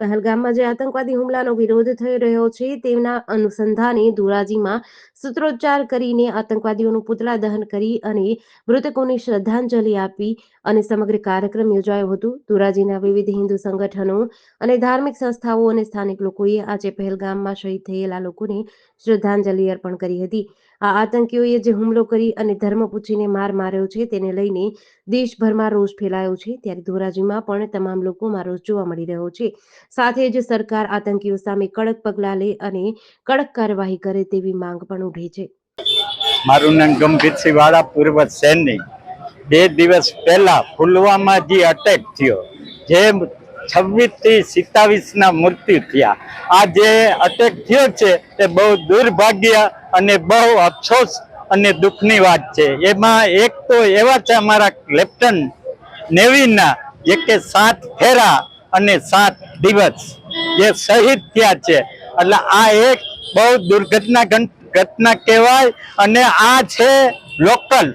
પહેલગામમાં જે આતંકવાદી હુમલાનો વિરોધ થઈ રહ્યો છે તેના અનુસંધાને ધોરાજીમાં સૂત્રોચ્ચાર કરીને આતંકવાદીઓનું પુતળા દહન કરી અને મૃતકોને શ્રદ્ધાંજલિ આપી અને સમગ્ર કાર્યક્રમ યોજાયો હતો. ધોરાજીના વિવિધ હિન્દુ સંગઠનો અને ધાર્મિક સંસ્થાઓ અને સ્થાનિક લોકોએ આજે પહેલગામમાં શહીદ થયેલા લોકોને શ્રદ્ધાંજલિ અર્પણ કરી હતી. આ આતંકીઓએ જે હુમલો કરી અને ધર્મ પૂછીને માર માર્યો છે, તેને લઈને દેશભરમાં રોષ ફેલાયો છે. ત્યારે ધોરાજીમાં પણ તમામ લોકોમાં રોષ જોવા મળી રહ્યો છે. સાથે જ સરકાર આતંકીઓ સામે કડક પગલાં લે અને કડક કાર્યવાહી કરે તેવી માંગ પણ ઉઠી છે. મારું નામ ગંભીરસિંહ વાળા પૂર્વ સૈનિક. બે દિવસ પહેલા પુલવામા જે અટેક થયો, જે છવ્વીસથી સિત્તાવીસ ના મૃત્યુ થયા. આ જે અટેક થયો છે, એ બહુ દુર્ભાગ્ય અને બહુ અફસોસ અને દુઃખની વાત છે. એમાં એક તો એવા છે અમારા લેફ્ટન નેવીના જે કે સાત ફેરા અને સાત દિવસ જે શહીદ થયા છે. એટલે આ એક બહુ દુર્ઘટના ઘટના કહેવાય અને આ છે લોકલ.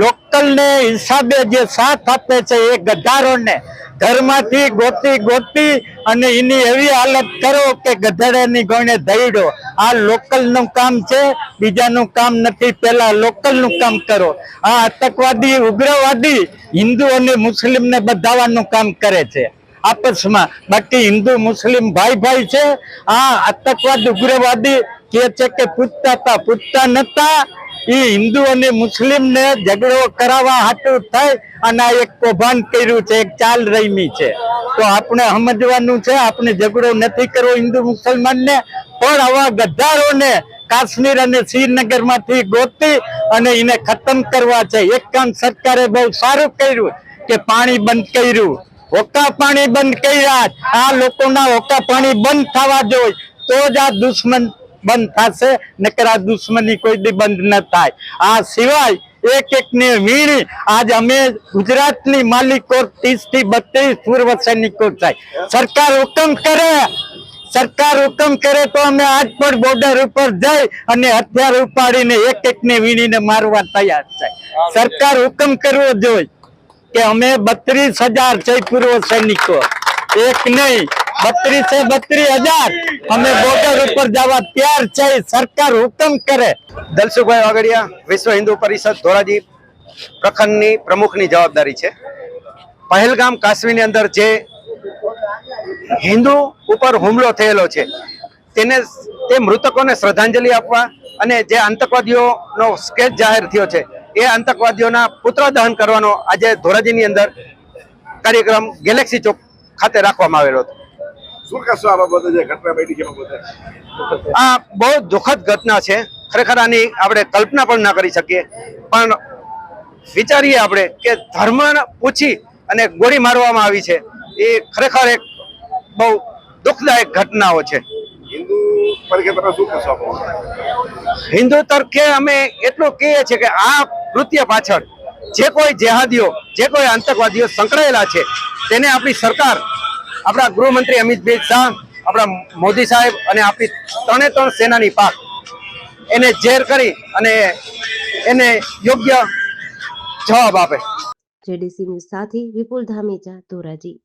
લોકલને હિસાબે જે સાથ આપે છે એ ગધારોને ઘરમાંથી ગોતી ગોતી અને એની એવી હાલત કરો કે ગધેડાની ગોણે દઈડો. આ લોકલનું કામ છે, બીજાનું કામ નથી. પહેલાં લોકલનું કામ કરો. આ આતંકવાદી, ઉગ્રવાદી હિન્દુ અને મુસ્લિમને બધાવાનું કામ કરે છે. આપસમાં બાકી હિન્દુ, મુસ્લિમ ભાઈ ભાઈ છે. આ આતંકવાદ, ઉગ્રવાદી કે છે કે પૂછતા પૂછતા નતા. હિન્દુ અને મુસ્લિમ ને ઝઘડો કરાવવા હાટું થાય અને એક કૌભાંડ કર્યું છે, એક ચાલ રમી છે. તો આપણે સમજવાનું છે, આપણે ઝઘડો નથી કરવો હિન્દુ મુસલમાન ને પણ આવા ગદ્દારોને કાશ્મીર અને શ્રીનગરમાંથી ગોતી અને એને ખતમ કરવા છે. એક કામ સરકારે બહુ સારું કર્યું કે પાણી બંધ કર્યું. હોકા પાણી બંધ કર્યા આ લોકોના હોકા પાણી બંધ થવા જોઈએ તો જ આ દુશ્મન બંધ થશે નકર આ દુશ્મની કોઈ દી બંધ ન થાય. આ સિવાય એક એક ને વીણી આજ અમે ગુજરાતની માલિકો ત્રીસથી બત્રીસ પૂર્વ સૈનિકો થાય. સરકાર હુકમ કરે. સરકાર હુકમ કરે તો અમે આજ પણ બોર્ડર ઉપર જઈ અને હથિયાર ઉપાડીને એક એક ને વીણીને મારવા તૈયાર થાય. સરકાર હુકમ કરવો જોઈએ. કે અમે બત્રીસ હજાર પૂર્વ સૈનિકો. એક નહીં, બત્રીસે બત્રીસ હજાર. અમે બોર્ડર ઉપર જવા તૈયાર છે, સરકાર હુકમ કરે. દલસુભાઈ વાગડિયા, વિશ્વ હિન્દુ પરિષદ ધોરાજી પ્રખંડની પ્રમુખની જવાબદારી છે. પહેલગામ કાશ્મીરની અંદર જે હિન્દુ ઉપર હુમલો થયેલો છે, તેને તે મૃતકોને શ્રદ્ધાંજલિ આપવા અને જે આતંકવાદીઓનો સ્કેચ જાહેર થયો છે એ આતંકવાદીઓના પુત્ર દહન કરવાનો આજે ધોરાજીની અંદર કાર્યક્રમ ગેલેક્સી ચોક ખાતે રાખવામાં આવેલો હતો. શું કહેશો આ બાબતે જે ઘટના બની છે આ બહુ દુઃખદ ઘટના છે. ખરેખર આની આપણે કલ્પના પણ ના કરી શકીએ. પણ વિચારીએ આપણે કે ધર્મ પૂછી અને ગોળી મારવામાં આવી છે. એ ખરેખર એક બહુ દુઃખદાયક ઘટનાઓ છે. હિન્દુ તરીકે તમે શું કહેશો હિન્દુ તરફે અમે એટલું કહીએ છીએ કે આ કૃત્ય પાછળ જે કોઈ જેહાદીઓ, જે કોઈ આતંકવાદીઓ સંકળાયેલા છે, તેને આપણી સરકાર, આપણા ગૃહમંત્રી અમિતભાઈ શાહ, આપણા મોદી સાહેબ અને આપણી ત્રણે ત્રણ સેનાની પાક, એને ઝેર કરી અને એને યોગ્ય જવાબ આપે. જેડીસી ન્યૂઝ સાથે વિપુલ ધામેચા ધોરાજી.